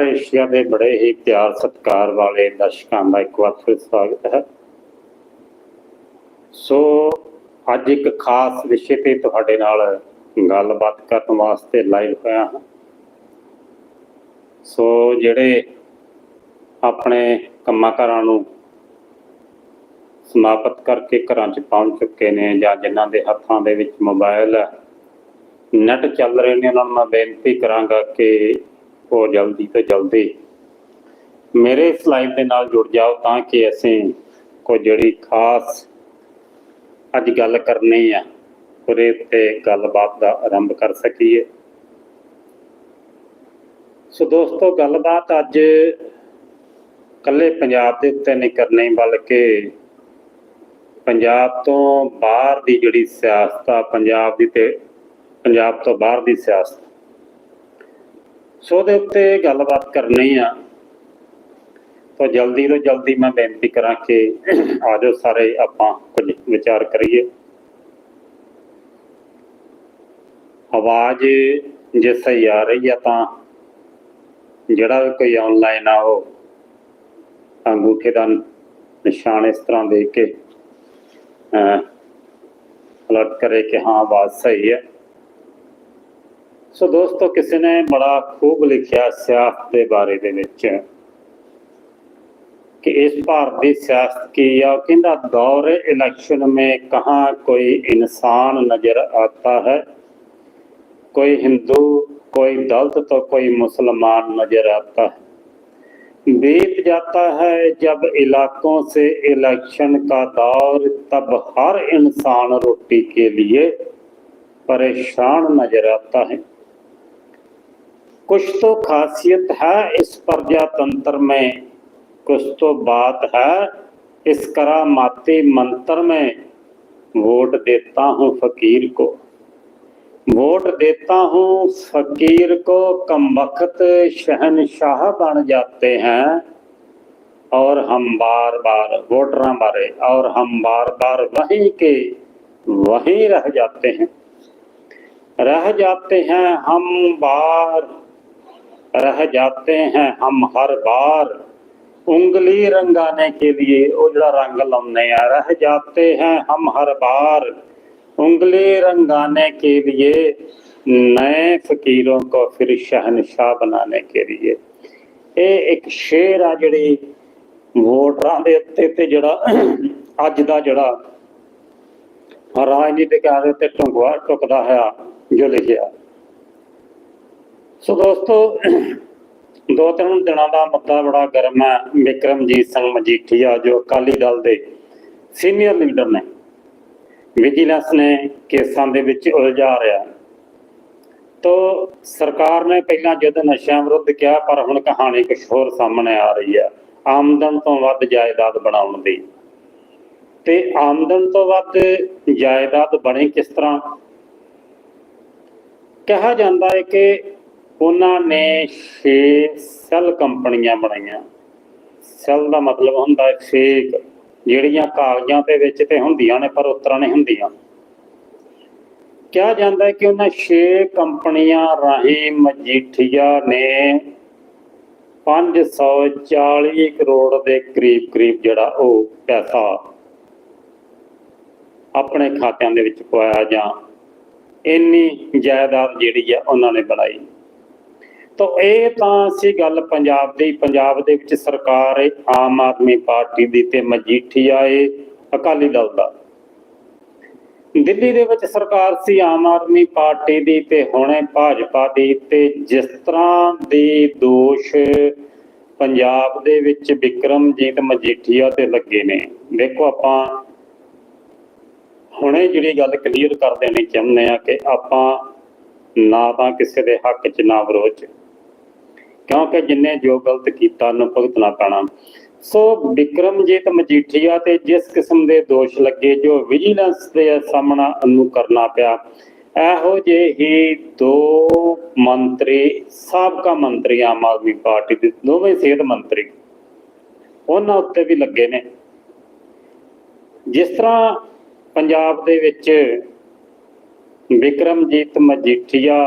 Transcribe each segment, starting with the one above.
Star Asia ਦੇ ਬੜੇ ਹੀ ਪਿਆਰ ਸਤਿਕਾਰ ਵਾਲੇ ਦਰਸ਼ਕਾਂ ਦਾ ਇੱਕ ਵਾਰ ਫਿਰ ਸਵਾਗਤ ਹੈ। ਸੋ ਅੱਜ ਇੱਕ ਖਾਸ ਵਿਸ਼ੇ ਤੇ ਤੁਹਾਡੇ ਨਾਲ ਗੱਲਬਾਤ ਕਰਨ ਵਾਸਤੇ ਲਾਈਵ ਹੋਇਆ ਹਾਂ। ਸੋ ਜਿਹੜੇ ਆਪਣੇ ਕੰਮਾਂ ਕਾਰਾਂ ਨੂੰ ਸਮਾਪਤ ਕਰਕੇ ਘਰਾਂ 'ਚ ਪਹੁੰਚ ਚੁੱਕੇ ਨੇ ਜਾਂ ਜਿਨ੍ਹਾਂ ਦੇ ਹੱਥਾਂ ਦੇ ਵਿੱਚ ਮੋਬਾਈਲ ਹੈ, ਨੈਟ ਚੱਲ ਰਹੇ ਨੇ, ਉਹਨਾਂ ਨੂੰ ਮੈਂ ਬੇਨਤੀ ਕਰਾਂਗਾ ਕਿ ਉਹ ਜਲਦੀ ਤੋਂ ਜਲਦੀ। ਮੇਰੇ ਇਸ ਲਾਈਵ ਦੇ ਨਾਲ ਜੁੜ ਜਾਓ ਤਾਂ ਕਿ ਅਸੀਂ ਕੋਈ ਜਿਹੜੀ ਖਾਸ ਅੱਜ ਗੱਲ ਕਰਨੀ ਆ, ਉਹਦੇ ਤੇ ਗੱਲਬਾਤ ਦਾ ਆਰੰਭ ਕਰ ਸਕੀਏ। ਸੋ ਦੋਸਤੋ, ਗੱਲਬਾਤ ਅੱਜ ਕੱਲੇ ਪੰਜਾਬ ਦੇ ਉੱਤੇ ਨਹੀਂ ਕਰਨੀ, ਬਲਕਿ ਪੰਜਾਬ ਤੋਂ ਬਾਹਰ ਦੀ ਜਿਹੜੀ ਸਿਆਸਤ ਆ, ਪੰਜਾਬ ਦੀ ਤੇ ਪੰਜਾਬ ਤੋਂ ਬਾਹਰ ਦੀ ਸਿਆਸਤ ਸੋ ਦੇ ਉੱਤੇ ਗੱਲਬਾਤ ਕਰਨੀ ਆ। ਤਾਂ ਜਲਦੀ ਤੋਂ ਜਲਦੀ ਮੈਂ ਬੇਨਤੀ ਕਰਾਂ ਕਿ ਆਜੋ ਸਾਰੇ ਆਪਾਂ ਕੁਝ ਵਿਚਾਰ ਕਰੀਏ। ਆਵਾਜ਼ ਜੇ ਸਹੀ ਆ ਰਹੀ ਆ ਤਾਂ ਜਿਹੜਾ ਵੀ ਕੋਈ ਆਨਲਾਈਨ ਆ ਉਹ ਅੰਗੂਠੇ ਦਾ ਨਿਸ਼ਾਨ ਇਸ ਤਰ੍ਹਾਂ ਦੇ ਕੇ ਅਲਰਟ ਕਰੇ ਕਿ ਹਾਂ, ਆਵਾਜ਼ ਸਹੀ ਹੈ سو ਦੋਸਤੋ کسی نے بڑا خوب ਲਿਖਿਆ سیاست کے بارے ਦੇ ਵਿੱਚ کہ اس بھارتی سیاست کی یا کہندا دور الیکشن میں کہاں کوئی انسان نظر آتا ہے؟ کوئی ہندو، کوئی دلت تو کوئی مسلمان نظر آتا ہے۔ بیت جاتا ہے جب علاقوں سے الیکشن کا دور، تب ہر انسان روٹی کے لیے پریشان نظر آتا ہے۔ कुछ तो खासियत है इस प्रजातंत्र में कुछ तो बात है इस करामाती मंत्र में वोट देता हूँ फकीर को वोट देता हूँ फकीर को कम वक्त शहनशाह बन जाते हैं और हम बार बार वोटर बारे और हम बार बार वहीं के वहीं रह जाते हैं रह जाते हैं हम बार رہ جاتے ہیں ہم ہر بار۔ انگلی رنگانے کے لیے اجڑا رنگ لمنے رہ جاتے ہیں ہم ہر بار۔ انگلی رنگانے کے لیے نئے فقیروں کو پھر شہنشاہ بنانے کے لیے۔ اے ایک شیر آ جڑی ووٹراں دے تے جڑا اج دا جڑا راجنیتی کے آدھے تے ٹکدا ہے جو لکھیا۔ ਸੋ ਦੋਸਤੋ, ਦੋ ਤਿੰਨ ਦਿਨਾਂ ਦਾ ਮੁੱਦਾ ਬੜਾ ਗਰਮ ਹੈ। ਵਿਕਰਮਜੀਤ ਸਿੰਘ ਮਜੀਠੀਆ ਜੋ ਅਕਾਲੀ ਦਲ ਦੇ ਸੀਨੀਅਰ ਲੀਡਰ ਨੇ। ਵਿਜੀਲੈਂਸ ਨੇ ਕੇਸਾਂ ਦੇ ਵਿੱਚ ਉਲਝਾ ਰਿਹਾ। ਤੋ ਸਰਕਾਰ ਨੇ ਪਹਿਲਾਂ ਜਦ ਨਸ਼ਿਆਂ ਵਿਰੁੱਧ ਕਿਹਾ, ਪਰ ਹੁਣ ਕਹਾਣੀ ਕੁਝ ਹੋਰ ਸਾਹਮਣੇ ਆ ਰਹੀ ਹੈ। ਆਮਦਨ ਤੋਂ ਵੱਧ ਜਾਇਦਾਦ ਬਣਾਉਣ ਦੀ। ਤੇ ਆਮਦਨ ਤੋਂ ਵੱਧ ਜਾਇਦਾਦ ਬਣੀ ਕਿਸ ਤਰ੍ਹਾਂ? ਕਿਹਾ ਜਾਂਦਾ ਹੈ ਕਿ ਉਹਨਾਂ ਨੇ 6 ਸੈੱਲ ਕੰਪਨੀਆਂ ਬਣਾਈਆਂ। ਸੈੱਲ ਦਾ ਮਤਲਬ ਹੁੰਦਾ ਹੈ ਫੇਕ ਜਿਹੜੀਆਂ ਕਾਗਜ਼ਾਂ ਦੇ ਵਿੱਚ ਤੇ ਹੁੰਦੀਆਂ ਨੇ, ਪਰ ਉਤਰਾਂ ਨਹੀਂ ਹੁੰਦੀਆਂ। ਕਿਹਾ ਜਾਂਦਾ ਹੈ ਕਿ ਉਹਨਾਂ 6 ਕੰਪਨੀਆਂ ਰਾਹੀਂ ਮਜੀਠੀਆ ਨੇ 540 ਕਰੋੜ ਦੇ ਕਰੀਬ ਕਰੀਬ ਜਿਹੜਾ ਉਹ ਪੈਸਾ ਆਪਣੇ ਖਾਤਿਆਂ ਦੇ ਵਿੱਚ ਪਵਾਇਆ ਜਾਂ ਇੰਨੀ ਜਾਇਦਾਦ ਜਿਹੜੀ ਆ ਉਹਨਾਂ ਨੇ ਬਣਾਈ। ਤਾਂ ਇਹ ਤਾਂ ਸੀ ਗੱਲ ਪੰਜਾਬ ਦੀ। ਪੰਜਾਬ ਦੇ ਵਿੱਚ ਸਰਕਾਰ ਹੈ ਆਮ ਆਦਮੀ ਪਾਰਟੀ ਦੀ ਤੇ ਮਜੀਠੀਆ ਏ, ਅਕਾਲੀ ਦਲ ਦਾ। ਦਿੱਲੀ ਦੇ ਵਿੱਚ ਸਰਕਾਰ ਸੀ ਆਮ ਆਦਮੀ ਪਾਰਟੀ ਦੀ ਤੇ ਹੁਣੇ ਭਾਜਪਾ ਦੀ ਤੇ ਜਿਸ ਤਰ੍ਹਾਂ ਦੇ ਦੋਸ਼ ਪੰਜਾਬ ਦੇ ਵਿੱਚ ਵਿਕਰਮਜੀਤ ਮਜੀਠੀਆ ਤੇ ਲੱਗੇ ਨੇ। ਦੇਖੋ ਆਪਾਂ ਹੁਣੇ ਜਿਹੜੀ ਗੱਲ ਕਲੀਅਰ ਕਰ ਦੇਣੀ ਚਾਹੁੰਦੇ ਆ ਕਿ ਆਪਾਂ ਨਾ ਤਾਂ ਕਿਸੇ ਦੇ ਹੱਕ 'ਚ ਨਾ ਵਿਰੋਧ 'ਚ। ਕਿਉਂਕਿ ਜਿੰਨੇ ਜੋ ਗਲਤ ਕੀਤਾ, ਉਹਨੂੰ ਭੁਗਤਣਾ ਪੈਣਾ। ਸੋ ਵਿਕਰਮਜੀਤ ਮਜੀਠੀਆ ਤੇ ਜਿਸ ਕਿਸਮ ਦੇ ਦੋਸ਼ ਲੱਗੇ, ਜੋ ਵਿਜੀਲੈਂਸ ਦੇ ਸਾਹਮਣਾ ਨੂੰ ਕਰਨਾ ਪਿਆ। ਇਹੋ ਜਿਹੇ ਹੀ ਦੋ ਮੰਤਰੀ, ਸਾਬਕਾ ਮੰਤਰੀ ਆਮ ਆਦਮੀ ਪਾਰਟੀ ਦੇ ਦੋਵੇਂ ਸਿਹਤ ਮੰਤਰੀ, ਉਹਨਾਂ ਉੱਤੇ ਵੀ ਲੱਗੇ ਨੇ। ਜਿਸ ਤਰ੍ਹਾਂ ਪੰਜਾਬ ਦੇ ਵਿੱਚ ਵਿਕਰਮਜੀਤ ਮਜੀਠੀਆ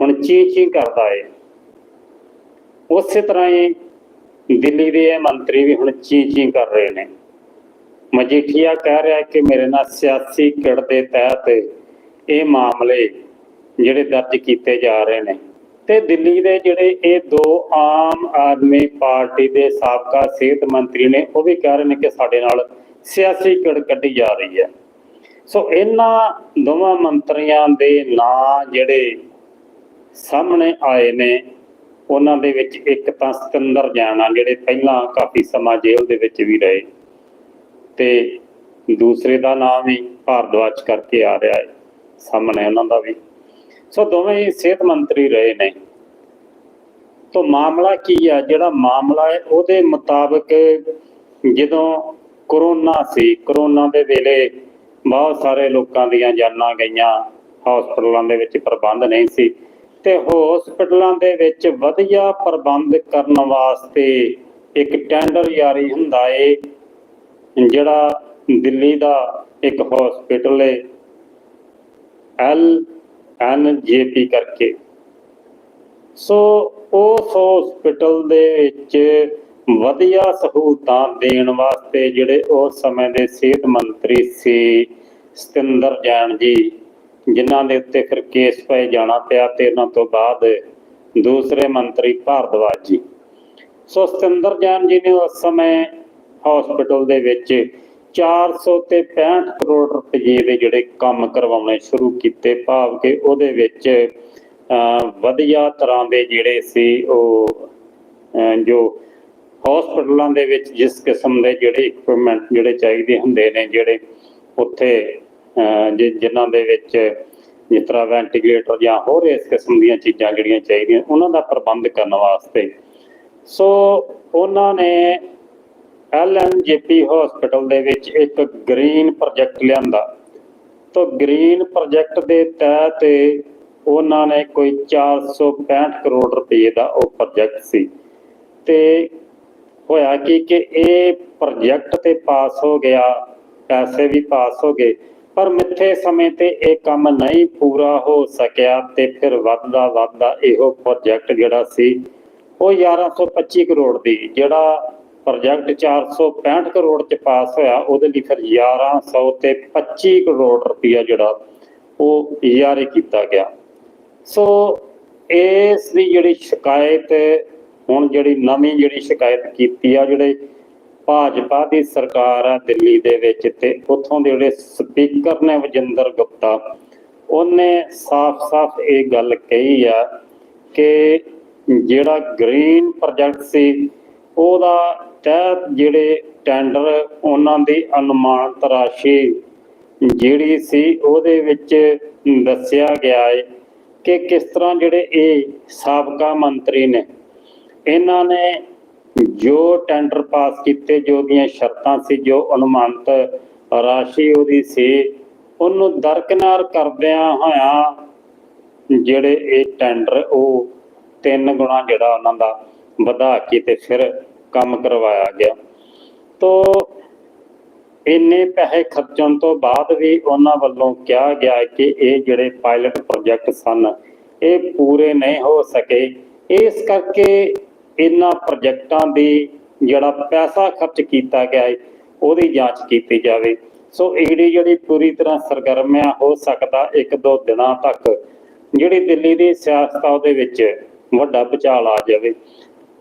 ਹੁਣ ਚੀਂ ਚੀਂ ਕਰਦਾ ਏ। ਉਸੇ ਤਰ੍ਹਾਂ ਹੀ ਦਿੱਲੀ ਦੇ ਇਹ ਮੰਤਰੀ ਵੀ ਹੁਣ ਚੀ ਚੀ ਕਰ ਰਹੇ ਨੇ। ਮਜੀਠੀਆ ਕਹਿ ਰਿਹਾ ਕਿ ਮੇਰੇ ਨਾਲ ਸਿਆਸੀ ਕਿੜ ਦੇ ਤਹਿਤ ਇਹ ਮਾਮਲੇ ਜਿਹੜੇ ਦਰਜ ਕੀਤੇ ਜਾ ਰਹੇ ਨੇ। ਤੇ ਦਿੱਲੀ ਦੇ ਜਿਹੜੇ ਇਹ ਦੋ ਆਮ ਆਦਮੀ ਪਾਰਟੀ ਦੇ ਸਾਬਕਾ ਸਿਹਤ ਮੰਤਰੀ ਨੇ, ਉਹ ਵੀ ਕਹਿ ਰਹੇ ਨੇ ਕਿ ਸਾਡੇ ਨਾਲ ਸਿਆਸੀ ਕਿੜ ਕੱਢੀ ਜਾ ਰਹੀ ਹੈ। ਸੋ ਇਹਨਾਂ ਦੋਵਾਂ ਮੰਤਰੀਆਂ ਦੇ ਨਾਂ ਜਿਹੜੇ ਸਾਹਮਣੇ ਆਏ ਨੇ ਉਹਨਾਂ ਦੇ ਵਿੱਚ ਇੱਕ ਤਾਂ ਸਤਿੰਦਰ ਜਾਨਾ ਜਿਹੜੇ ਪਹਿਲਾਂ ਕਾਫੀ ਸਮਾਂ ਜੇਲ੍ਹ ਦੇ ਵਿੱਚ ਵੀ ਰਹੇ। ਤੇ ਦੂਸਰੇ ਦਾ ਨਾਮ ਹੀ ਭਾਰਦਵਾਜ ਕਰਕੇ ਆ ਰਿਹਾ ਹੈ, ਸਾਹਮਣੇ ਉਹਨਾਂ ਦਾ ਵੀ। ਸੋ ਦੋਵੇਂ ਹੀ ਸਿਹਤ ਮੰਤਰੀ ਰਹੇ ਨੇ। ਤੋਂ ਮਾਮਲਾ ਕੀ ਆ? ਜਿਹੜਾ ਮਾਮਲਾ ਹੈ, ਉਹਦੇ ਮੁਤਾਬਕ ਜਦੋਂ ਕਰੋਨਾ ਸੀ, ਕਰੋਨਾ ਦੇ ਵੇਲੇ ਬਹੁਤ ਸਾਰੇ ਲੋਕਾਂ ਦੀਆਂ ਜਾਨਾਂ ਗਈਆਂ ਹਸਪਤਾਲਾਂ ਦੇ ਵਿੱਚ ਪ੍ਰਬੰਧ ਨਹੀਂ ਸੀ। ਤੇ ਹਸਪਤਾਲਾਂ ਦੇ ਵਿੱਚ ਵਧੀਆ ਪ੍ਰਬੰਧ ਕਰਨ ਵਾਸਤੇ ਇੱਕ ਟੈਂਡਰ ਜਾਰੀ ਹੁੰਦਾ ਏ, ਜਿਹੜਾ ਦਿੱਲੀ ਦਾ ਇੱਕ ਹਸਪੀਟਲ ਹੈ ਐਲ ਐਨ ਜੇਪੀ ਕਰਕੇ। ਸੋ ਉਸ ਹਸਪੀਟਲ ਦੇ ਵਿੱਚ ਵਧੀਆ ਸਹੂਲਤਾਂ ਦੇਣ ਵਾਸਤੇ ਜਿਹੜੇ ਉਸ ਸਮੇਂ ਦੇ ਸਿਹਤ ਮੰਤਰੀ ਸੀ, ਸਤਿੰਦਰ ਜੈਨ ਜੀ ਜਿਨ੍ਹਾਂ ਦੇ ਉੱਤੇ ਫਿਰ ਕੇਸ ਪਏ ਜਾਣਾ ਪਿਆ ਤੇ ਉਹਨਾਂ ਤੋਂ ਬਾਅਦ ਦੂਸਰੇ ਮੰਤਰੀ ਭਾਰਦਵਾਜ ਜੀ। ਸੋ ਸਤਿੰਦਰ ਜੈਨ ਜੀ ਨੇ ਉਸ ਸਮੇਂ ਹਸਪੀਟਲ ਦੇ ਵਿੱਚ 400 ਤੇ 65 ਕਰੋੜ ਰੁਪਏ ਦੇ ਜਿਹੜੇ ਕੰਮ ਕਰਵਾਉਣੇ ਸ਼ੁਰੂ ਕੀਤੇ ਭਾਵ ਕਿ ਉਹਦੇ ਵਿੱਚ ਅਹ, ਵਧੀਆ ਤਰ੍ਹਾਂ ਦੇ ਜਿਹੜੇ ਸੀ ਉਹ ਜੋ ਹਸਪਤਾਲਾਂ ਦੇ ਵਿੱਚ ਜਿਸ ਕਿਸਮ ਦੇ ਜਿਹੜੇ ਇਕਵਿਪਮੈਂਟ ਜਿਹੜੇ ਚਾਹੀਦੇ ਹੁੰਦੇ ਨੇ ਜਿਹੜੇ ਉੱਥੇ ਜਿਨ੍ਹਾਂ ਦੇ ਵਿੱਚ ਜਿਸ ਤਰ੍ਹਾਂ ਵੈਂਟੀਲੇਟਰ ਜਾਂ ਹੋਰ ਇਸ ਕਿਸਮ ਦੀਆਂ ਚੀਜ਼ਾਂ ਜਿਹੜੀਆਂ ਚਾਹੀਦੀਆਂ, ਉਹਨਾਂ ਦਾ ਪ੍ਰਬੰਧ ਕਰਨ ਵਾਸਤੇ। ਸੋ ਉਹਨਾਂ ਨੇ ਐਲਐਨਜੀਪੀ ਹਸਪੀਟਲ ਦੇ ਵਿੱਚ ਇੱਕ ਗ੍ਰੀਨ ਪ੍ਰੋਜੈਕਟ ਲਿਆਂਦਾ। ਤਾਂ ਗ੍ਰੀਨ ਪ੍ਰੋਜੈਕਟ ਦੇ ਤਹਿਤ ਉਹਨਾਂ ਨੇ ਕੋਈ 465 ਕਰੋੜ ਰੁਪਏ ਦਾ ਉਹ ਪ੍ਰੋਜੈਕਟ ਸੀ। ਤੇ ਹੋਇਆ ਕੀ ਕਿ ਇਹ ਪ੍ਰੋਜੈਕਟ ਤੇ ਪਾਸ ਹੋ ਗਿਆ, ਪੈਸੇ ਵੀ ਪਾਸ ਹੋ ਗਏ। ਪਰ ਮਿੱਥੇ ਸਮੇਂ ਤੇ ਇਹ ਕੰਮ ਨਹੀਂ ਪੂਰਾ ਹੋ ਸਕਿਆ ਤੇ ਫਿਰ ਵੱਧਦਾ ਵੱਧਦਾ ਇਹੋ ਪ੍ਰੋਜੈਕਟ ਜਿਹੜਾ ਸੀ, ਉਹ 1125 ਕਰੋੜ ਦੀ, ਜਿਹੜਾ ਪ੍ਰੋਜੈਕਟ 465 ਕਰੋੜ ਚ ਪਾਸ ਹੋਇਆ, ਉਹਦੇ ਲਈ ਫਿਰ 1100 ਤੇ 25 ਕਰੋੜ ਰੁਪਇਆ ਜਿਹੜਾ ਉਹ ਜਾਰੀ ਕੀਤਾ ਗਿਆ। ਸੋ ਇਸ ਦੀ ਜਿਹੜੀ ਸ਼ਿਕਾਇਤ, ਹੁਣ ਜਿਹੜੀ ਨਵੀਂ ਜਿਹੜੀ ਸ਼ਿਕਾਇਤ ਕੀਤੀ ਆ, ਜਿਹੜੇ ਭਾਜਪਾ ਦੀ ਸਰਕਾਰ ਆ ਦਿੱਲੀ ਦੇ ਵਿੱਚ ਤੇ ਉੱਥੋਂ ਦੇ ਜਿਹੜੇ ਸਪੀਕਰ ਨੇ ਵਜਿੰਦਰ ਗੁਪਤਾ, ਉਹਨੇ ਸਾਫ਼-ਸਾਫ਼ ਇਹ ਗੱਲ ਕਹੀ ਆ ਕਿ ਜਿਹੜਾ ਗ੍ਰੀਨ ਪ੍ਰੋਜੈਕਟ ਸੀ, ਉਹਦਾ ਤਹਿਤ ਜਿਹੜੇ ਟੈਂਡਰ ਉਹਨਾਂ ਦੀ ਅਨੁਮਾਨਿਤ ਰਾਸ਼ੀ ਜਿਹੜੀ ਸੀ, ਉਹਦੇ ਵਿੱਚ ਦੱਸਿਆ ਗਿਆ ਹੈ ਕਿ ਕਿਸ ਤਰ੍ਹਾਂ ਜਿਹੜੇ ਇਹ ਸਾਬਕਾ ਮੰਤਰੀ ਨੇ, ਇਹਨਾਂ ਨੇ ਜੋ ਟੈਂਡਰ ਪਾਸ ਕੀਤੇ, ਜੋ ਦੀਆਂ ਸ਼ਰਤਾਂ ਸੀ, ਜੋ ਅਨੁਮਾਨਿਤ ਰਾਸ਼ੀ ਉਹਦੀ ਸੀ, ਉਹਨੂੰ ਦਰਕਨਾਰ ਕਰਦਿਆਂ ਹੋਇਆਂ ਜਿਹੜੇ ਇਹ ਟੈਂਡਰ ਉਹ ਤਿੰਨ ਗੁਣਾ ਜਿਹੜਾ ਉਹਨਾਂ ਦਾ ਵਧਾ ਕੇ ਤੇ ਫਿਰ ਕੰਮ ਕਰਵਾਇਆ ਗਿਆ। ਤੋ ਇੰਨੇ ਪੈਸੇ ਖਰਚਣ ਤੋਂ ਬਾਅਦ ਵੀ ਉਹਨਾਂ ਵੱਲੋਂ ਕਿਹਾ ਗਿਆ ਕਿ ਇਹ ਜਿਹੜੇ ਪਾਇਲਟ ਪ੍ਰੋਜੈਕਟ ਸਨ, ਇਹ ਪੂਰੇ ਨਹੀਂ ਹੋ ਸਕੇ। ਇਸ ਕਰਕੇ ਇਹਨਾਂ ਪ੍ਰੋਜੈਕਟਾਂ ਦੀ ਜਿਹੜਾ ਪੈਸਾ ਖਰਚ ਕੀਤਾ ਗਿਆ ਹੈ ਉਹਦੀ ਜਾਂਚ ਕੀਤੀ ਜਾਵੇ। ਸੋ ਈਡੀ ਜਿਹੜੀ ਪੂਰੀ ਤਰ੍ਹਾਂ ਸਰਗਰਮਿਆ ਹੋ ਸਕਦਾ ਇੱਕ ਦੋ ਦਿਨਾਂ ਤੱਕ ਜਿਹੜੀ ਦਿੱਲੀ ਦੀ ਸਿਆਸਤ ਆ ਉਹਦੇ ਵਿੱਚ ਵੱਡਾ ਭੁਚਾਲ ਆ ਜਾਵੇ।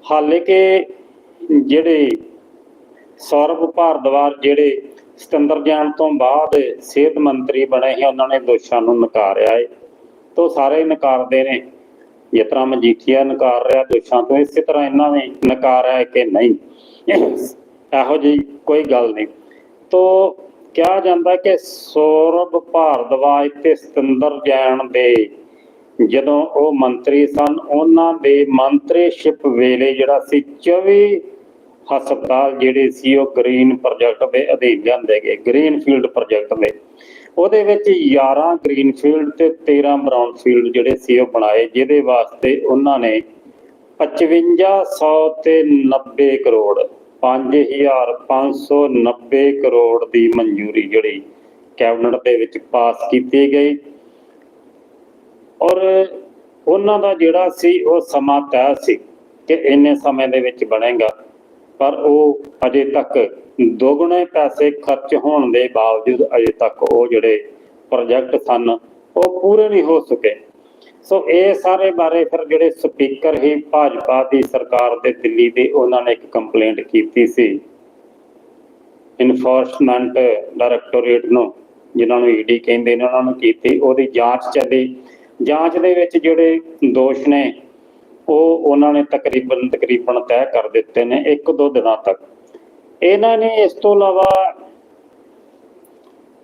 ਹਾਲੇ ਕਿ ਜਿਹੜੇ ਸੌਰਵ ਭਾਰਦਵਾਜ ਜਿਹੜੇ ਸਤਿੰਦਰ ਜਾਣ ਤੋਂ ਬਾਅਦ ਸਿਹਤ ਮੰਤਰੀ ਬਣੇ ਸੀ, ਉਹਨਾਂ ਨੇ ਦੋਸ਼ਾਂ ਨੂੰ ਨਕਾਰਿਆ ਹੈ ਤੋਂ ਸਾਰੇ ਨਕਾਰਦੇ ਨੇ ਜਿਸ ਤਰ੍ਹਾਂ ਮਜੀਠੀਆ ਨਕਾਰ ਰਿਹਾ ਦੋਸ਼ਾਂ ਤੋਂ, ਇਸੇ ਤਰ੍ਹਾਂ ਇਹਨਾਂ ਨੇ ਨਕਾਰਿਆ ਹੈ ਕਿ ਨਹੀਂ। ਇਹੋ ਜਿਹੀ ਕੋਈ ਗੱਲ ਨਹੀਂ। ਤੋਂ ਕਿਹਾ ਜਾਂਦਾ ਕਿ ਸੌਰਭ ਭਾਰਦਵਾਜ ਤੇ ਸਤਿੰਦਰ ਜੈਨ ਦੇ ਜਦੋਂ ਉਹ ਮੰਤਰੀ ਸਨ, ਉਹਨਾਂ ਦੇ ਮੰਤਰੀਸ਼ਿਪ ਵੇਲੇ ਜਿਹੜਾ ਸੀ 24 ਹਸਪਤਾਲ ਜਿਹੜੇ ਸੀ ਉਹ ਗ੍ਰੀਨ ਪ੍ਰੋਜੈਕਟ ਦੇ ਅਧੀਨ ਲਿਆਂਦੇ ਗਏ ਗ੍ਰੀਨ ਫੀਲਡ ਪ੍ਰੋਜੈਕਟ ਦੇ। ਉਹਦੇ ਵਿੱਚ 11 ਗ੍ਰੀਨ ਫੀਲਡ ਤੇ 13 ਬਰਾਊਨ ਫੀਲਡ ਜਿਹੜੇ ਸੀ ਉਹ ਬਣਾਏ, ਜਿਹਦੇ ਵਾਸਤੇ ਉਹਨਾਂ ਨੇ 5500 ਤੇ 90 ਕਰੋੜ 5590 ਕਰੋੜ ਦੀ ਮਨਜ਼ੂਰੀ ਜਿਹੜੀ ਕੈਬਨਿਟ ਦੇ ਵਿੱਚ ਪਾਸ ਕੀਤੀ ਗਈ। ਔਰ ਉਹਨਾਂ ਦਾ ਜਿਹੜਾ ਸੀ ਉਹ ਸਮਾਂ ਤੈਅ ਸੀ ਕਿ ਇੰਨੇ ਸਮੇਂ ਦੇ ਵਿੱਚ ਬਣੇਗਾ, ਪਰ ਉਹ ਅਜੇ ਤੱਕ ਦੋਗੁਣੇ ਪੈਸੇ ਖਰਚ ਹੋਣ ਦੇ ਬਾਵਜੂਦ ਅਜੇ ਤੱਕ ਉਹ ਜਿਹੜੇ ਪ੍ਰੋਜੈਕਟ ਸਨ, ਉਹ ਪੂਰੇ ਨਹੀਂ ਹੋ ਸਕੇ। ਸੋ ਇਹ ਸਾਰੇ ਬਾਰੇ ਫਿਰ ਜਿਹੜੇ ਸਪੀਕਰ ਹੀ ਭਾਜਪਾ ਦੀ ਸਰਕਾਰ ਦੇ ਦਿੱਲੀ ਦੇ, ਉਹਨਾਂ ਨੇ ਇੱਕ ਕੰਪਲੇਂਟ ਕੀਤੀ ਸੀ। ਇਨਫੋਰਸਮੈਂਟ ਡਾਇਰੈਕਟੋਰੇਟ ਨੂੰ, ਜਿਨ੍ਹਾਂ ਨੂੰ ਈਡੀ ਕਹਿੰਦੇ ਨੇ, ਉਹਨਾਂ ਨੂੰ ਕੀਤੀ। ਉਹਦੀ ਜਾਂਚ ਚੱਲੀ। ਜਾਂਚ ਦੇ ਵਿੱਚ ਜਿਹੜੇ ਦੋਸ਼ ਨੇ, ਉਹ ਉਹਨਾਂ ਨੇ ਤਕਰੀਬਨ ਤਕਰੀਬਨ ਤੈਅ ਕਰ ਦਿੱਤੇ ਨੇ ਇੱਕ ਦੋ ਦਿਨਾਂ ਤੱਕ। ਇਹਨਾਂ ਨੇ ਇਸ ਤੋਂ ਇਲਾਵਾ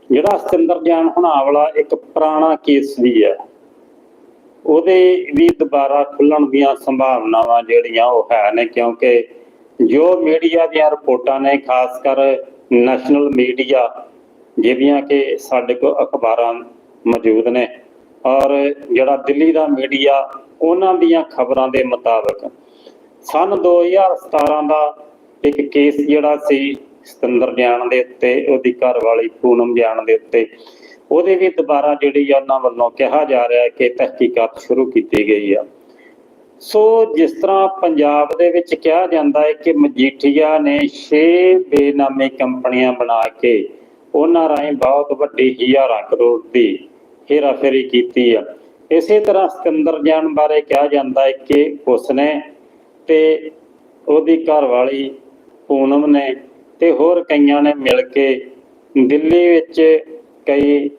ਜਿਹੜਾ ਸਤਿੰਦਰ ਜਾਨ ਹੁਣਾ ਇੱਕ ਪੁਰਾਣਾ ਕੇਸ ਵੀ ਹੈ, ਉਹਦੇ ਵੀ ਦੁਬਾਰਾ ਖੁੱਲਣ ਦੀਆਂ ਸੰਭਾਵਨਾਵਾਂ ਜਿਹੜੀਆਂ ਉਹ ਹੈ ਨੇ, ਕਿਉਂਕਿ ਜੋ ਮੀਡੀਆ ਦੀਆਂ ਰਿਪੋਰਟਾਂ ਨੇ, ਖਾਸ ਕਰ ਨੈਸ਼ਨਲ ਮੀਡੀਆ ਜਿਹੜੀਆਂ ਕਿ ਸਾਡੇ ਕੋਲ ਅਖਬਾਰਾਂ ਮੌਜੂਦ ਨੇ, ਔਰ ਜਿਹੜਾ ਦਿੱਲੀ ਦਾ ਮੀਡੀਆ, ਉਹਨਾਂ ਦੀਆਂ ਖਬਰਾਂ ਦੇ ਮੁਤਾਬਕ, ਸਨ 2017 ਦਾ ਇੱਕ ਕੇਸ ਜਿਹੜਾ ਸੀ ਸਤਿੰਦਰ ਗਿਆਨ ਦੇ ਉੱਤੇ, ਉਹਦੀ ਘਰ ਵਾਲੀ ਪੂਨਮ ਗਿਆਨ ਦੇ ਉੱਤੇ। ਉਹਦੇ ਵੀ ਦੁਬਾਰਾ ਜਿਹੜੀ ਆ ਉਹਨਾਂ ਵੱਲੋਂ ਕਿਹਾ ਜਾ ਰਿਹਾ ਕਿ ਤਹਿਕੀਕਾਤ ਸ਼ੁਰੂ ਕੀਤੀ ਗਈ ਆ। ਸੋ ਜਿਸ ਤਰ੍ਹਾਂ ਪੰਜਾਬ ਦੇ ਵਿੱਚ ਕਿਹਾ ਜਾਂਦਾ ਹੈ ਕਿ ਮਜੀਠੀਆ ਨੇ 6 ਬੇਨਾਮੇ ਕੰਪਨੀਆਂ ਬਣਾ ਕੇ ਉਹਨਾਂ ਰਾਹੀਂ ਬਹੁਤ ਵੱਡੀ ਹਜ਼ਾਰਾਂ ਕਰੋੜ ਦੀ ਹੇਰਾਫੇਰੀ ਕੀਤੀ ਆ। ਇਸੇ ਤਰ੍ਹਾਂ ਸਿਕੰਦਰ ਜਾਨ ਬਾਰੇ ਕਿਹਾ ਜਾਂਦਾ ਹੈ ਕਿ ਉਸਨੇ ਤੇ ਉਹਦੀ ਘਰ ਵਾਲੀ ਪੂਨਮ ਨੇ ਤੇ ਹੋਰ ਕਈਆਂ ਨੇ ਮਿਲ ਕੇ ਦਿੱਲੀ ਵਿੱਚ ਕਈ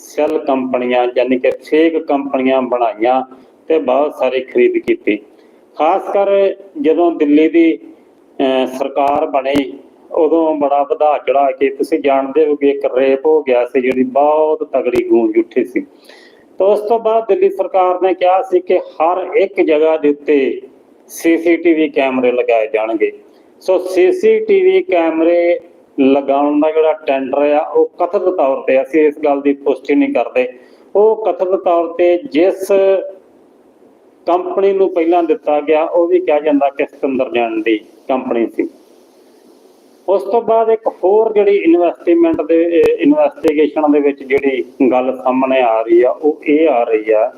ਸੈੱਲ ਕੰਪਨੀਆਂ ਯਾਨੀ ਕਿ ਫੇਕ ਕੰਪਨੀਆਂ ਬਣਾਈਆਂ ਤੇ ਬਹੁਤ ਸਾਰੀ ਖਰੀਦ ਕੀਤੀ। ਖਾਸ ਕਰ ਜਦੋਂ ਦਿੱਲੀ ਦੀ ਸਰਕਾਰ ਬਣੀ, ਉਦੋਂ ਬੜਾ ਵਧਾ ਚੜਾ ਕੇ, ਤੁਸੀਂ ਜਾਣਦੇ ਹੋ ਕਿ ਇੱਕ ਰੇਪ ਹੋ ਗਿਆ ਸੀ ਜਿਹੜੀ ਬਹੁਤ ਤਗੜੀ ਗੂੰਜ ਉੱਠੀ ਸੀ। ਤਾਂ ਉਸ ਤੋਂ ਬਾਅਦ ਦਿੱਲੀ ਸਰਕਾਰ ਨੇ ਕਿਹਾ ਸੀ ਕਿ ਹਰ ਇੱਕ ਜਗ੍ਹਾ ਦੇ ਉੱਤੇ ਸੀਸੀਟੀਵੀ ਕੈਮਰੇ ਲਗਾਏ ਜਾਣਗੇ। ਸੋ ਸੀਸੀਟੀਵੀ ਕੈਮਰੇ ਲਗਾਉਣ ਦਾ ਜਿਹੜਾ ਟੈਂਡਰ ਆ, ਉਹ ਕਥਿਤ ਤੌਰ ਤੇ ਅਸੀਂ ਇਸ ਗੱਲ ਦੀ ਪੁਸ਼ਟੀ ਨਹੀਂ ਕਰਦੇ। ਉਹ ਕਥਿਤ ਤੌਰ ਤੇ ਜਿਸ ਕੰਪਨੀ ਨੂੰ ਪਹਿਲਾਂ ਦਿੱਤਾ ਗਿਆ, ਉਹ ਵੀ ਕਿਹਾ ਜਾਂਦਾ ਕਿ ਸਤੰਦਰ ਜਾਨ ਦੀ ਕੰਪਨੀ ਸੀ। ਉਸ ਤੋਂ ਬਾਅਦ ਇੱਕ ਹੋਰ ਜਿਹੜੀ ਇਨਵੈਸਟਮੈਂਟ ਦੇ ਇਨਵੈਸਟੀਗੇਸ਼ਨ ਦੇ ਵਿੱਚ ਜਿਹੜੀ ਗੱਲ ਸਾਹਮਣੇ ਆ ਰਹੀ ਆ, ਉਹ ਇਹ ਆ ਰਹੀ ਆ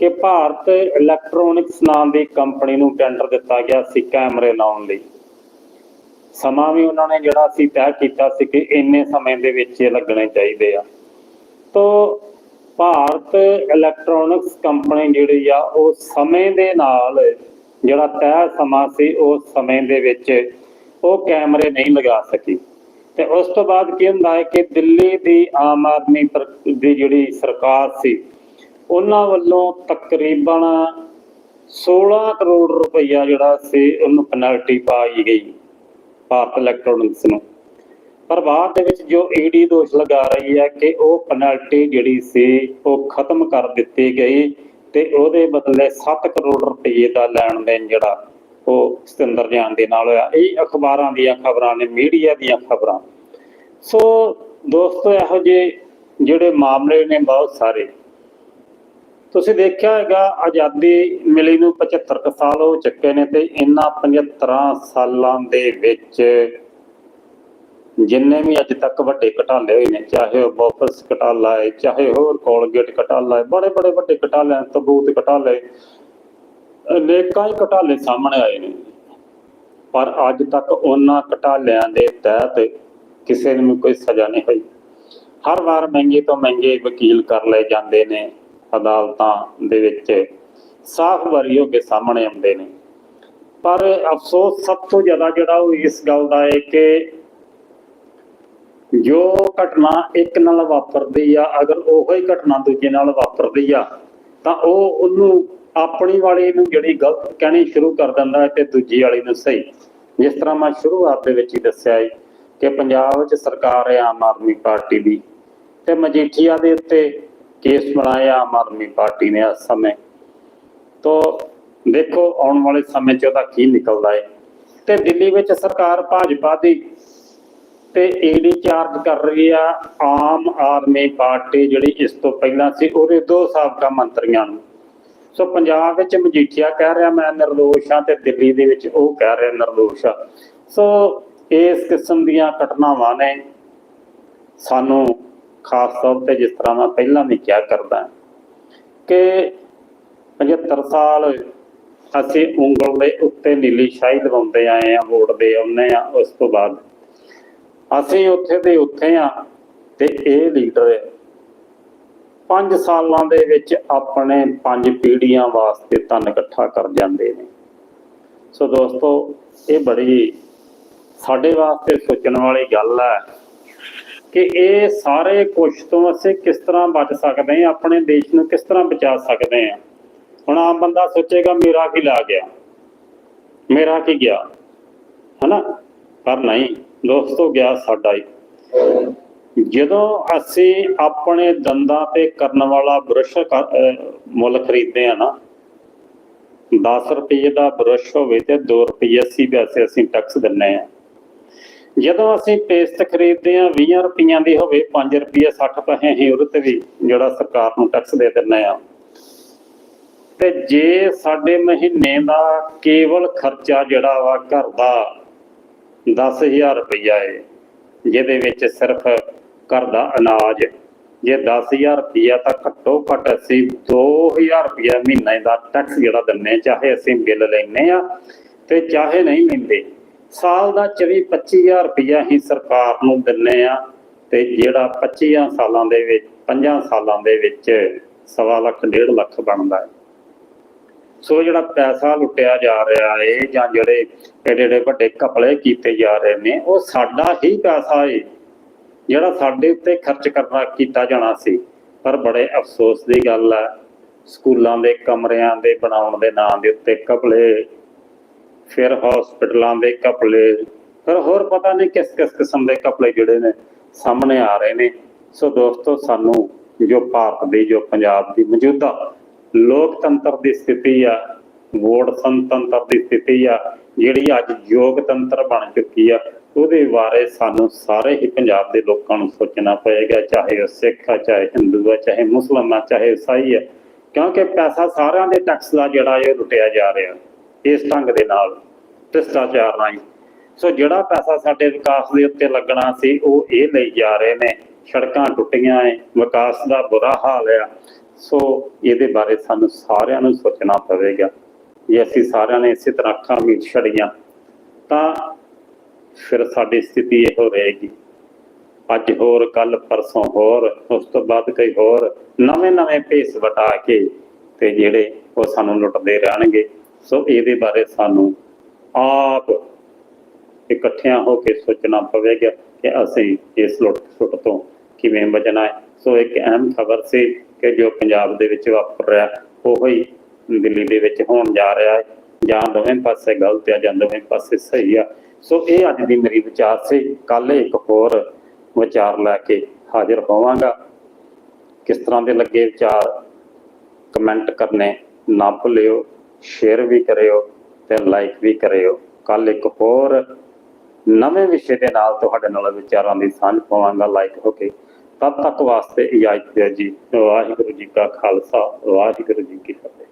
ਕਿ ਭਾਰਤ ਇਲੈਕਟ੍ਰੋਨਿਕਸ ਨਾਮ ਦੀ ਕੰਪਨੀ ਨੂੰ ਟੈਂਡਰ ਦਿੱਤਾ ਗਿਆ ਸੀ ਕੈਮਰੇ ਲਾਉਣ ਲਈ। ਸਮਾਂ ਵੀ ਉਹਨਾਂ ਨੇ ਜਿਹੜਾ ਸੀ ਤੈਅ ਕੀਤਾ ਸੀ ਕਿ ਇੰਨੇ ਸਮੇਂ ਦੇ ਵਿੱਚ ਇਹ ਲੱਗਣੇ ਚਾਹੀਦੇ ਆ। ਤੋ ਭਾਰਤ ਇਲੈਕਟ੍ਰੋਨਿਕਸ ਕੰਪਨੀ ਜਿਹੜੀ ਆ, ਉਹ ਸਮੇਂ ਦੇ ਨਾਲ ਜਿਹੜਾ ਤੈਅ ਸਮਾਂ ਸੀ, ਉਸ ਸਮੇਂ ਦੇ ਵਿੱਚ ਉਹ ਕੈਮਰੇ ਨਹੀਂ ਲਗਾ ਸਕੀ। ਤੇ ਉਸ ਤੋਂ ਬਾਅਦ ਕੀ ਹੁੰਦਾ ਹੈ ਕਿ ਦਿੱਲੀ ਦੀ ਆਮ ਆਦਮੀ ਦੀ ਜਿਹੜੀ ਸਰਕਾਰ ਸੀ, ਉਹਨਾਂ ਵੱਲੋਂ ਤਕਰੀਬਨ 16 ਕਰੋੜ ਰੁਪਈਆ ਜਿਹੜਾ ਸੀ, ਉਹਨੂੰ ਪੈਨਲਟੀ ਪਾਈ ਗਈ। ਭਾਰਤ ਇਲੈਕਟ੍ਰੋਨਿਕਸ ਨੂੰ। ਪਰ ਬਾਅਦ ਦੇ ਵਿੱਚ ਜੋ ਈਡੀ ਦੋਸ਼ ਲਗਾ ਰਹੀ ਹੈ ਕਿ ਉਹ ਪੈਨਲਟੀ ਜਿਹੜੀ ਸੀ, ਉਹ ਖਤਮ ਕਰ ਦਿੱਤੀ ਗਈ ਤੇ ਉਹਦੇ ਬਦਲੇ 7 ਕਰੋੜ ਰੁਪਏ ਦਾ ਲੈਣ ਦੇਣ ਜਿਹੜਾ ਉਹ ਸਤਿੰਦਰ ਜਾਨ ਦੇ ਨਾਲ ਹੋਇਆ। ਇਹ ਅਖਬਾਰਾਂ ਦੀਆਂ ਖਬਰਾਂ ਨੇ, ਮੀਡੀਆ ਦੀਆਂ ਖਬਰਾਂ। ਸੋ ਦੋਸਤੋ, ਇਹੋ ਜਿਹੇ ਜਿਹੜੇ ਮਾਮਲੇ ਨੇ ਬਹੁਤ ਸਾਰੇ। ਤੁਸੀਂ ਦੇਖਿਆ ਹੈਗਾ ਆਜ਼ਾਦੀ ਮਿਲੀ ਨੂੰ 75 ਸਾਲ ਹੋ ਚੁੱਕੇ ਨੇ ਤੇ ਇਹਨਾਂ 75 ਸਾਲਾਂ ਦੇ ਵਿੱਚ ਜਿੰਨੇ ਵੀ ਅੱਜ ਤੱਕ ਵੱਡੇ ਘਟਾਲੇ ਹੋਏ ਨੇ ਚਾਹੇ ਉਹ ਬੋਫਸ ਘਟਾਲਾ ਹੈ ਚਾਹੇ ਹੋਰ ਕੋਲਗੇਟ ਘਟਾਲਾ ਹੈ ਬੜੇ ਬੜੇ ਵੱਡੇ ਘਟਾਲੇ ਹਨ, ਤਬੂਤ ਘਟਾਲੇ ਅਨੇਕਾਂ ਹੀ ਘਟਾਲੇ ਸਾਹਮਣੇ ਆਏ ਨੇ। ਪਰ ਅੱਜ ਤੱਕ ਉਹਨਾਂ ਘਟਾਲਿਆਂ ਦੇ ਤਹਿਤ ਕਿਸੇ ਨੂੰ ਵੀ ਕੋਈ ਸਜ਼ਾ ਨਹੀਂ ਹੋਈ। ਹਰ ਵਾਰ ਮਹਿੰਗੇ ਤੋਂ ਮਹਿੰਗੇ ਵਕੀਲ ਕਰ ਲਏ ਜਾਂਦੇ ਨੇ। ਅਦਾਲਤਾਂ ਦੇ ਵਿੱਚ ਸਾਫ਼ ਵਰੀ ਹੋ ਕੇ ਸਾਹਮਣੇ ਆਉਂਦੇ ਨੇ। ਪਰ ਅਫਸੋਸ ਸਭ ਤੋਂ ਜ਼ਿਆਦਾ ਜਿਹੜਾ ਉਹ ਇਸ ਗੱਲ ਦਾ ਹੈ ਕਿ ਜੋ ਘਟਨਾ ਇੱਕ ਨਾਲ ਵਾਪਰਦੀ ਆ, ਅਗਰ ਉਹੋ ਹੀ ਘਟਨਾ ਦੂਜੇ ਨਾਲ ਵਾਪਰਦੀ ਆ, ਤਾਂ ਉਹ ਉਹਨੂੰ ਆਪਣੀ ਵਾਲੀ ਨੂੰ ਜਿਹੜੀ ਗਲਤ ਕਹਿਣੀ ਸ਼ੁਰੂ ਕਰ ਦਿੰਦਾ ਹੈ ਤੇ ਦੂਜੀ ਵਾਲੀ ਨੂੰ ਸਹੀ। ਜਿਸ ਤਰ੍ਹਾਂ ਮੈਂ ਸ਼ੁਰੂਆਤ ਦੇ ਵਿੱਚ ਹੀ ਦੱਸਿਆ ਹੈ ਕਿ ਪੰਜਾਬ ਵਿੱਚ ਸਰਕਾਰ ਹੈ, ਆਮ ਆਦਮੀ ਪਾਰਟੀ ਦੀ। ਤੇ ਮਜੀਠੀਆ ਦੇ ਉੱਤੇ ਕੇਸ ਬਣਾਇਆ, ਆਮ ਆਦਮੀ ਪਾਰਟੀ ਨੇ ਇਸ ਸਮੇਂ। ਤੋ ਦੇਖੋ, ਆਉਣ ਵਾਲੇ ਸਮੇਂ 'ਚ ਉਹਦਾ ਕੀ ਨਿਕਲਦਾ ਹੈ ਤੇ ਦਿੱਲੀ ਵਿੱਚ ਸਰਕਾਰ ਭਾਜਪਾ ਦੀ ਤੇ ਈਡੀ ਚਾਰਜ ਕਰ ਰਹੀ ਆ, ਆਮ ਆਦਮੀ ਪਾਰਟੀ ਜਿਹੜੀ ਇਸ ਤੋਂ ਪਹਿਲਾਂ ਸੀ, ਉਹਦੇ ਦੋ ਸਾਬਕਾ ਮੰਤਰੀਆਂ ਨੂੰ। ਸੋ ਪੰਜਾਬ ਵਿੱਚ ਮਜੀਠੀਆ ਕਹਿ ਰਿਹਾ, ਮੈਂ ਨਿਰਦੋਸ਼ ਹਾਂ ਤੇ ਦਿੱਲੀ ਦੇ ਵਿੱਚ ਉਹ ਕਹਿ ਰਿਹਾ, ਨਿਰਦੋਸ਼ ਆ। ਸੋ ਇਸ ਕਿਸਮ ਦੀਆਂ ਘਟਨਾਵਾਂ ਨੇ ਸਾਨੂੰ ਖਾਸ ਤੌਰ ਤੇ ਜਿਸ ਤਰ੍ਹਾਂ ਮੈਂ ਪਹਿਲਾਂ ਵੀ ਕਿਹਾ ਕਰਦਾ ਕਿ 75 ਸਾਲ ਅਸੀਂ ਉਂਗਲ ਦੇ ਉੱਤੇ ਨੀਲੀ ਸ਼ਾਹੀ ਲਗਾਉਂਦੇ ਆਏ ਆ ਵੋਟ ਦੇ ਆਉਂਦੇ ਆ ਉਸ ਤੋਂ ਬਾਅਦ। ਅਸੀਂ ਉੱਥੇ ਦੇ ਉੱਥੇ ਆ ਤੇ ਇਹ ਲੀਡਰ 5 ਸਾਲਾਂ ਦੇ ਵਿੱਚ ਆਪਣੇ ਪੰਜ ਪੀੜ੍ਹੀਆਂ ਵਾਸਤੇ ਧਨ ਇਕੱਠਾ ਕਰ ਜਾਂਦੇ ਨੇ। ਸੋ ਦੋਸਤੋ, ਇਹ ਬੜੀ ਸਾਡੇ ਵਾਸਤੇ ਸੋਚਣ ਵਾਲੀ ਗੱਲ ਹੈ ਕਿ ਇਹ ਸਾਰੇ ਕੁਛ ਤੋਂ ਅਸੀਂ ਕਿਸ ਤਰ੍ਹਾਂ ਬਚ ਸਕਦੇ ਹਾਂ, ਆਪਣੇ ਦੇਸ਼ ਨੂੰ ਕਿਸ ਤਰ੍ਹਾਂ ਬਚਾ ਸਕਦੇ ਹਾਂ। ਹੁਣ ਆਮ ਬੰਦਾ ਸੋਚੇਗਾ, ਮੇਰਾ ਕੀ ਲਾ ਗਿਆ? ਮੇਰਾ ਕੀ ਗਿਆ? ਹਨਾ? ਪਰ ਨਹੀਂ, ਦੋਸਤੋ, ਗਿਆ ਸਾਡਾ ਹੀ। ਜਦੋਂ ਅਸੀਂ ਆਪਣੇ ਦੰਦਾਂ ਤੇ ਕਰਨ ਵਾਲਾ ਬੁਰਸ਼ ਮੁੱਲ ਖਰੀਦਦੇ ਆ ਨਾ 10 ਰੁਪਏ ਦਾ ਬੁਰਸ਼ ਹੋਵੇ ਤੇ 2 ਰੁਪਏ ਅਸੀਂ ਪੈਸੇ ਅਸੀਂ ਟੈਕਸ ਦਿੰਨੇ ਆ ਜਦੋਂ ਅਸੀਂ ਪੇਸਟ ਖਰੀਦਦੇ ਆ 20 ਰੁਪਈਆਂ ਦੀ ਹੋਵੇ 5 ਰੁਪਏ 60 ਪੈਸੇ ਅਸੀਂ ਉਹਦੇ ਤੇ ਵੀ ਜਿਹੜਾ ਸਰਕਾਰ ਨੂੰ ਟੈਕਸ ਦੇ ਦਿੰਨੇ ਆ ਤੇ ਜੇ ਸਾਡੇ ਮਹੀਨੇ ਦਾ ਕੇਵਲ ਖਰਚਾ ਜਿਹੜਾ ਵਾ ਘਰ ਦਾ 10000 ਰੁਪਈਆ ਹੈ ਜਿਹਦੇ ਵਿੱਚ ਸਿਰਫ ਘਰ ਦਾ ਅਨਾਜ, ਜੇ 10000 ਰੁਪਈਆ ਤਾਂ ਘੱਟੋ ਘੱਟ ਅਸੀਂ 2000 ਰੁਪਈਆ ਮਹੀਨੇ ਦਾ ਟੈਕਸ ਜਿਹੜਾ ਦਿੰਨੇ ਚਾਹੇ ਅਸੀਂ ਬਿੱਲ ਲੈਨੇ ਆ ਤੇ ਚਾਹੇ ਨਹੀਂ ਲੈਂਦੇ। ਸਾਲ ਦਾ 24 25000 ਰੁਪਈਆ ਹੀ ਸਰਕਾਰ ਨੂੰ ਦਿੰਨੇ ਆ ਤੇ ਜਿਹੜਾ 25 ਸਾਲਾਂ ਦੇ ਵਿੱਚ 5 ਸਾਲਾਂ ਦੇ ਵਿੱਚ ਸਵਾ ਲੱਖ, ਡੇਢ ਲੱਖ ਬਣਦਾ ਹੈ। ਸੋ ਜਿਹੜਾ ਪੈਸਾ ਲੁੱਟਿਆ ਜਾ ਰਿਹਾ ਏ ਜਾਂ ਜਿਹੜੇ ਏਡੇ ਏਡੇ ਵੱਡੇ ਕਪਲੇ ਕੀਤੇ ਜਾ ਰਹੇ ਨੇ, ਉਹ ਸਾਡਾ ਹੀ ਪੈਸਾ ਏ, ਜਿਹੜਾ ਸਾਡੇ ਉੱਤੇ ਖਰਚ ਕਰਨਾ, ਕੀਤਾ ਜਾਣਾ ਸੀ। ਪਰ ਬੜੇ ਅਫਸੋਸ ਦੀ ਗੱਲ ਹੈ, ਸਕੂਲਾਂ ਦੇ ਕਮਰਿਆਂ ਦੇ ਬਣਾਉਣ ਦੇ ਨਾਂ ਦੇ ਉੱਤੇ ਕਪਲੇ ਫਿਰ ਹਸਪੀਟਲਾਂ ਦੇ ਘਪਲੇ, ਫਿਰ ਹੋਰ ਪਤਾ ਨਹੀਂ ਕਿਸ ਕਿਸ ਕਿਸਮ ਦੇ ਘਪਲੇ ਜਿਹੜੇ ਨੇ ਸਾਹਮਣੇ ਆ ਰਹੇ ਨੇ। ਸੋ ਦੋਸਤੋ, ਸਾਨੂੰ ਜੋ ਭਾਰਤ ਦੀ, ਜੋ ਪੰਜਾਬ ਦੀ ਮੌਜੂਦਾ ਲੋਕਤੰਤਰ ਦੀ ਸਥਿਤੀ ਆ, ਵੋਟ ਸੰਤੰਤਰ ਦੀ ਸਥਿਤੀ ਆ, ਜਿਹੜੀ ਅੱਜ ਯੋਗਤੰਤਰ ਬਣ ਚੁੱਕੀ ਆ, ਉਹਦੇ ਬਾਰੇ ਸਾਨੂੰ ਸਾਰੇ ਹੀ ਪੰਜਾਬ ਦੇ ਲੋਕਾਂ ਨੂੰ ਸੋਚਣਾ ਪਏਗਾ, ਚਾਹੇ ਉਹ ਸਿੱਖ ਆ, ਚਾਹੇ ਹਿੰਦੂ ਆ, ਚਾਹੇ ਮੁਸਲਮਾਨ ਆ, ਚਾਹੇ ਈਸਾਈ ਆ। ਕਿਉਂਕਿ ਪੈਸਾ ਸਾਰਿਆਂ ਦੇ ਟੈਕਸ ਦਾ ਜਿਹੜਾ ਇਹ ਲੁੱਟਿਆ ਜਾ ਰਿਹਾ। ਇਸ ਢੰਗ ਦੇ ਨਾਲ ਭ੍ਰਿਸ਼ਟਾਚਾਰ ਰਾਹੀਂ। ਸੋ ਜਿਹੜਾ ਪੈਸਾ ਸਾਡੇ ਵਿਕਾਸ ਦੇ ਉੱਤੇ ਲੱਗਣਾ ਸੀ, ਉਹ ਇਹ ਲਈ ਜਾ ਰਹੇ ਨੇ। ਸੜਕਾਂ ਟੁੱਟੀਆਂ ਏ ਵਿਕਾਸ ਦਾ ਬੁਰਾ ਹਾਲ ਆ। ਸੋ ਇਹਦੇ ਬਾਰੇ ਸਾਨੂੰ ਸਾਰਿਆਂ ਨੂੰ ਸੋਚਣਾ ਪਵੇਗਾ। ਜੇ ਅਸੀਂ ਸਾਰਿਆਂ ਨੇ ਇਸੇ ਤਰ੍ਹਾਂ ਅੱਖਾਂ ਮੀਟ ਛੜੀਆਂ ਤਾਂ ਫਿਰ ਸਾਡੀ ਸਥਿਤੀ ਇਹੋ ਰਹੇਗੀ। ਅੱਜ ਹੋਰ ਕੱਲ ਪਰਸੋਂ ਹੋਰ, ਉਸ ਤੋਂ ਬਾਅਦ ਕਈ ਹੋਰ ਨਵੇਂ ਨਵੇਂ ਭੇਸ ਵਟਾ ਕੇ ਤੇ ਜਿਹੜੇ ਉਹ ਸਾਨੂੰ ਲੁੱਟਦੇ ਰਹਿਣਗੇ। ਸੋ ਇਹਦੇ ਬਾਰੇ ਸਾਨੂੰ ਆਪ ਇਕੱਠਿਆਂ ਹੋ ਕੇ ਸੋਚਣਾ ਪਵੇਗਾ ਕਿ ਅਸੀਂ ਇਸ ਲੁੱਟ ਸੁੱਟ ਤੋਂ ਕਿਵੇਂ ਬਚਣਾ ਹੈ। ਸੋ ਇੱਕ ਅਹਿਮ ਖਬਰ ਸੀ ਕਿ ਜੋ ਪੰਜਾਬ ਦੇ ਵਿੱਚ ਵਾਪਰ ਰਿਹਾ, ਉਹ ਹੀ ਦਿੱਲੀ ਦੇ ਵਿੱਚ ਹੋਣ ਜਾ ਰਿਹਾ ਹੈ। ਜਾਂ ਦੋਵੇਂ ਪਾਸੇ ਗਲਤ ਆ ਜਾਂ ਦੋਵੇਂ ਪਾਸੇ ਸਹੀ ਆ। ਸੋ ਇਹ ਅੱਜ ਦੀ ਮੇਰੀ ਵਿਚਾਰ ਸੀ। ਕੱਲ ਇੱਕ ਹੋਰ ਵਿਚਾਰ ਲੈ ਕੇ ਹਾਜ਼ਰ ਹੋਵਾਂਗਾ। ਕਿਸ ਤਰ੍ਹਾਂ ਦੇ ਲੱਗੇ ਵਿਚਾਰ? ਕਮੈਂਟ ਕਰਨੇ ਨਾ ਭੁੱਲਿਓ। ਸ਼ੇਅਰ ਵੀ ਕਰਿਓ ਤੇ ਲਾਈਕ ਵੀ ਕਰਿਓ। ਕੱਲ ਇੱਕ ਹੋਰ ਨਵੇਂ ਵਿਸ਼ੇ ਦੇ ਨਾਲ ਤੁਹਾਡੇ ਨਾਲ ਵਿਚਾਰਾਂ ਦੀ ਸਾਂਝ ਪਾਵਾਂਗਾ ਲਾਈਕ ਹੋ ਕੇ। ਤਦ ਤੱਕ ਵਾਸਤੇ ਇਜਾਜ਼ਤ ਦਿਓ ਜੀ। ਵਾਹਿਗੁਰੂ ਜੀ ਕਾ ਖਾਲਸਾ, ਵਾਹਿਗੁਰੂ ਜੀ ਕੀ ਫਤਿਹ।